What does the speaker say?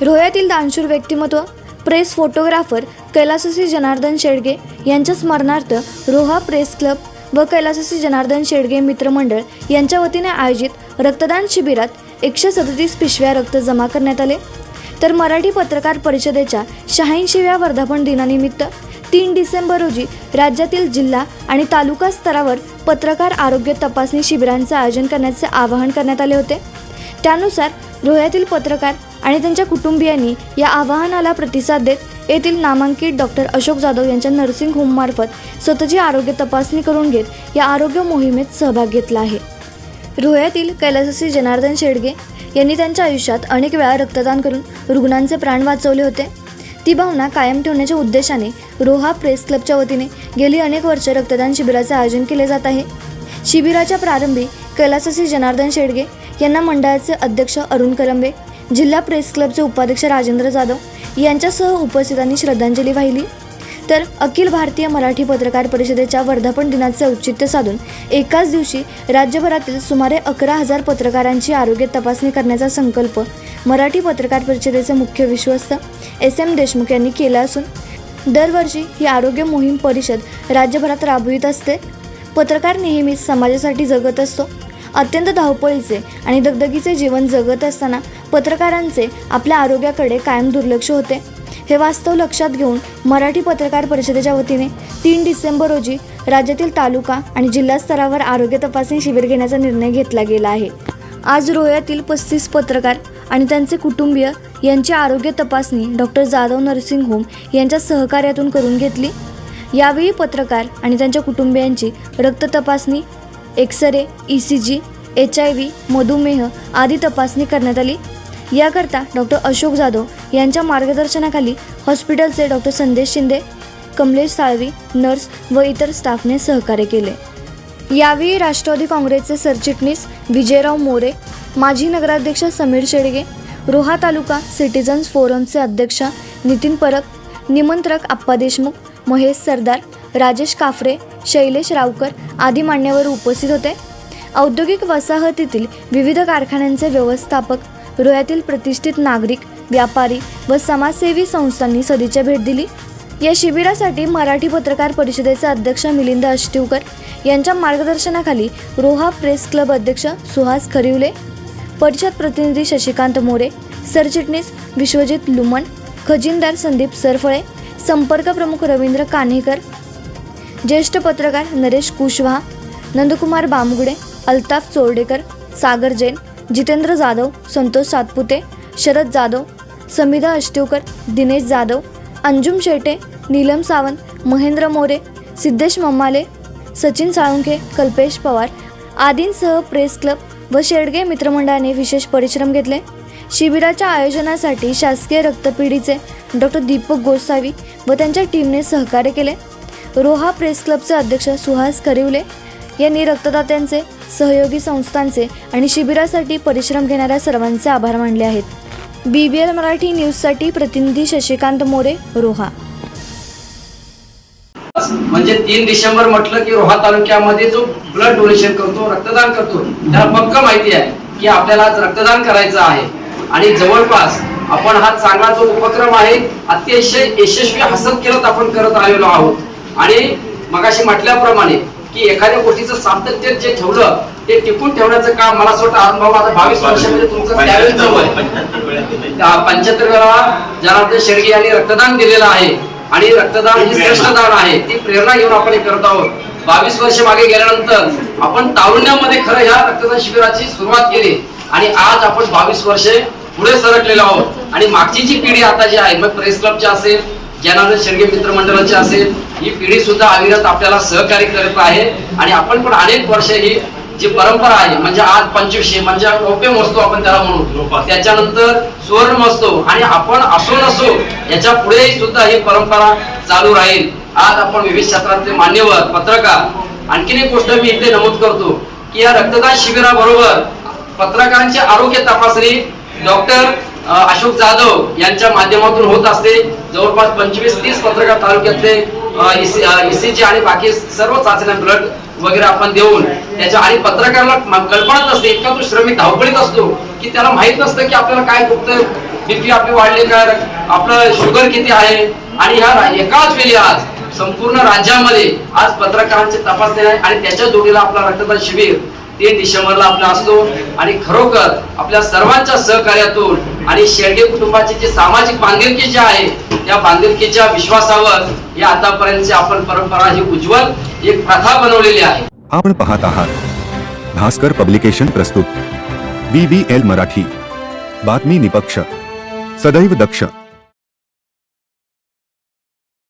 रोह्यातील दानशूर व्यक्तिमत्व press photographer कैलाससी जनार्दन शेडगे यांच्या स्मरणार्थ रोहा प्रेस क्लब व कैलाससी जनार्दन शेडगे मित्रमंडळ यांच्या वतीने आयोजित रक्तदान शिबिरात एकशे सदतीस पिशव्या रक्त जमा करण्यात आले. तर मराठी पत्रकार परिषदेच्या शहाऐंशीव्या वर्धापन दिनानिमित्त तीन डिसेंबर रोजी राज्यातील जिल्हा आणि तालुका स्तरावर पत्रकार आरोग्य तपासणी शिबिरांचं आयोजन करण्याचे आवाहन करण्यात आले होते. त्यानुसार रोह्यातील पत्रकार आणि त्यांच्या कुटुंबियांनी या आवाहनाला प्रतिसाद देत येथील नामांकित डॉक्टर अशोक जाधव यांच्या नर्सिंग होममार्फत स्वतःची आरोग्य तपासणी करून घेत या आरोग्य मोहिमेत सहभाग घेतला आहे. रोह्यातील कैलाससी जनार्दन शेडगे यांनी त्यांच्या आयुष्यात अनेक वेळा रक्तदान करून रुग्णांचे प्राण वाचवले होते. ती भावना कायम ठेवण्याच्या उद्देशाने रोहा प्रेस क्लबच्या वतीने गेली अनेक वर्षे रक्तदान शिबिराचे आयोजन केले जात आहे. शिबिराच्या प्रारंभी कैलाससी जनार्दन शेडगे यांना मंडळाचे अध्यक्ष अरुण कलंबे जिल्हा प्रेस क्लबचे उपाध्यक्ष राजेंद्र जाधव यांच्यासह उपस्थितांनी श्रद्धांजली वाहिली. तर अखिल भारतीय मराठी पत्रकार परिषदेच्या वर्धापन दिनाचे औचित्य साधून एकाच दिवशी राज्यभरातील सुमारे अकरा हजार पत्रकारांची आरोग्य तपासणी करण्याचा संकल्प मराठी पत्रकार परिषदेचे मुख्य विश्वस्त एस एम देशमुख यांनी केला असून दरवर्षी ही आरोग्य मोहीम परिषद राज्यभरात राबवित असते. पत्रकार नेहमीच समाजासाठी जगत असतो. अत्यंत धावपळीचे आणि दगदगीचे जीवन जगत असताना पत्रकारांचे आपल्या आरोग्याकडे कायम दुर्लक्ष होते. हे वास्तव लक्षात घेऊन मराठी पत्रकार परिषदेच्या वतीने तीन डिसेंबर रोजी राज्यातील तालुका आणि जिल्हा स्तरावर आरोग्य तपासणी शिबिर घेण्याचा निर्णय घेतला गेला आहे. आज रोह्यातील पस्तीस पत्रकार आणि त्यांचे कुटुंबीय यांची आरोग्य तपासणी डॉक्टर जाधव नर्सिंग होम यांच्या सहकार्यातून करून घेतली. यावेळी पत्रकार आणि त्यांच्या कुटुंबियांची रक्त तपासणी X-ray E C G H I V मधुमेह आदी तपासणी करण्यात आली. याकरता डॉक्टर अशोक जाधव यांच्या मार्गदर्शनाखाली हॉस्पिटलचे डॉक्टर संदेश शिंदे कमलेश साळवी नर्स व इतर स्टाफने सहकार्य केले. यावेळी राष्ट्रवादी काँग्रेसचे सरचिटणीस विजयराव मोरे माजी नगराध्यक्ष समीर शेडगे रोहा तालुका सिटिझन्स फोरमचे अध्यक्ष नितीन परब निमंत्रक आप्पा देशमुख महेश सरदार राजेश काफरे शैलेश रावकर आदी मान्यवर उपस्थित होते. औद्योगिक वसाहतीतील विविध कारखान्यांचे व्यवस्थापक रोह्यातील प्रतिष्ठित नागरिक व्यापारी व समाजसेवी संस्थांनी सदिच्छा भेट दिली. या शिबिरासाठी मराठी पत्रकार परिषदेचे अध्यक्ष मिलिंद अष्टिवकर यांच्या मार्गदर्शनाखाली रोहा प्रेस क्लब अध्यक्ष सुहास खरिवले परिषद प्रतिनिधी शशिकांत मोरे सरचिटणीस विश्वजित लुमण खजिनदार संदीप सरफळे संपर्क प्रमुख रवींद्र कान्हेकर ज्येष्ठ पत्रकार नरेश कुशवाहा नंदकुमार बामगुडे अल्ताफ चोरडेकर सागर जैन जितेंद्र जाधव संतोष सातपुते शरद जाधव समिधा अष्टिवकर दिनेश जाधव अंजुम शेटे नीलम सावंत महेंद्र मोरे सिद्धेश मम्माले सचिन साळुंखे कल्पेश पवार आदींसह प्रेस क्लब व शेडगे मित्रमंडळाने विशेष परिश्रम घेतले. शिबिराच्या आयोजनासाठी शासकीय रक्तपिढीचे डॉक्टर दीपक गोसावी व त्यांच्या टीमने सहकार्य केले. रोहा प्रेस क्लबचे अध्यक्ष सुहास करिवले यांनी रक्तदात्यांचे सहयोगी संस्थांचे आणि शिबिरासाठी परिश्रम घेणाऱ्या सर्वांचे आभार मानले आहेत. बी बी एल मराठी न्यूजसाठी प्रतिनिधी शशिकांत मोरे रोहा. म्हणजे तीन डिसेंबर म्हटलं की रोहा तालुक्यामध्ये जो ब्लड डोनेशन करतो रक्तदान करतो त्याला पक्क माहिती आहे की आपल्याला आज रक्तदान करायचं आहे. आणि जवळपास आपण हा चांगला जो उपक्रम आहे अतिशय यशस्वी हसत खेळत आपण करत आलेलो आहोत. आणि मगाशी म्हटल्याप्रमाणे की एखाद्या गोष्टीचं सातत्य जे ठेवलं ते टिकून ठेवण्याचं काम मला असं वाटतं अनुभव आता बावीस वर्षामध्ये तुमचं त्यावेळेस जवळ पंच्याहत्तर वेळा जनार्दन शेळके यांनी रक्तदान दिलेलं आहे आणि रक्तदान हे श्रेष्ठ दान आहे ती प्रेरणा घेऊन आपण हे करत आहोत. बावीस वर्ष मागे गेल्यानंतर आपण तारुण्यामध्ये खरं ह्या रक्तदान शिबिराची सुरुवात केली आणि आज आपण बावीस वर्षे पुढे सरकलेलो आहोत. आणि मागची जी पिढी आता जी आहे मग प्रेस क्लबची असेल ज्ञानानंद शेळके मित्रमंडळाची असेल ही पिढी सुद्धा अविरत आपल्याला सहकार्य करत आहे. आणि आपण पण अनेक वर्ष ही जी परंपरा आहे म्हणजे आज पंचवीसशे म्हणजे रौप्य मोजतो आपण त्याला म्हणू. त्याच्यानंतर सुवर्ण मोजतो आणि आपण असो नसो याच्यापुढे सुद्धा ही परंपरा चालू राहील. आज आपण विविध क्षेत्रातले मान्यवर पत्रकार आणखीन एक गोष्ट मी इथे नमूद करतो की या रक्तदान शिबिराबरोबर पत्रकारांची आरोग्य तपासणी डॉक्टर अशोक जाधव यांच्या माध्यमातून होत असते. जवळपास पंचवीस तीस पत्रकार तालुक्यातले इसीजी आणि बाकी सर्व चाचण्या ब्लड वगैरे आपण देऊन त्याच्या आणि पत्रकाराला कल्पनाच कल्पना नसते इतका तो श्रमिक धावपळीत असतो की त्याला माहीत नसतं की आपल्याला काय फक्त बीपी आपली वाढले का आपलं शुगर किती आहे? आणि ह्या एकाच वेळी आज संपूर्ण राज्यामध्ये आज पत्रकारांची तपासणी आहे आणि त्याच्या जोडीला आपला रक्तदान शिबिर ते डिसेंबरला आपला असतो आणि खरोखर आपल्या सर्वांच्या सहकार्यातून आणि शेळके कुटुंबाची जी सामाजिक बांधिलकी जी आहे त्या बांधिलकीच्या विश्वासावर या आतापर्यंतची आपण परंपरा ही उज्ज्वल एक प्रथा बनवलेली आहे. आपण पाहत आहात भास्कर पब्लिकेशन प्रस्तुत. B B L Marathi. बातमी निपक्ष. सदैव दक्ष.